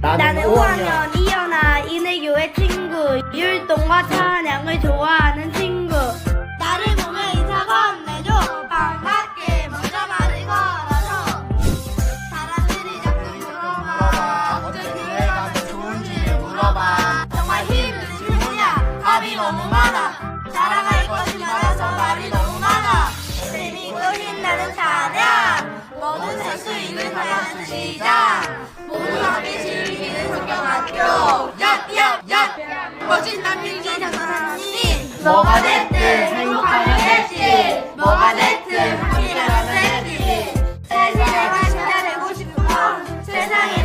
나는 5학년 이연아 이내교의 친구. 율동과 찬양을 좋아하는 많아. 자랑할 것이 많아서 말이 너무 많아. 재미고 신나는 사냥. 뭐든 할 수 있는 사냥 시장. 모두 함께 즐기는 성경학교. 얍얍얍. 멋진 남민기 장사님. 뭐가 됐든 행복하면 됐지. 뭐가 됐든 함께 나가서 됐지. 세상에 가신다 되고 싶어. 세상에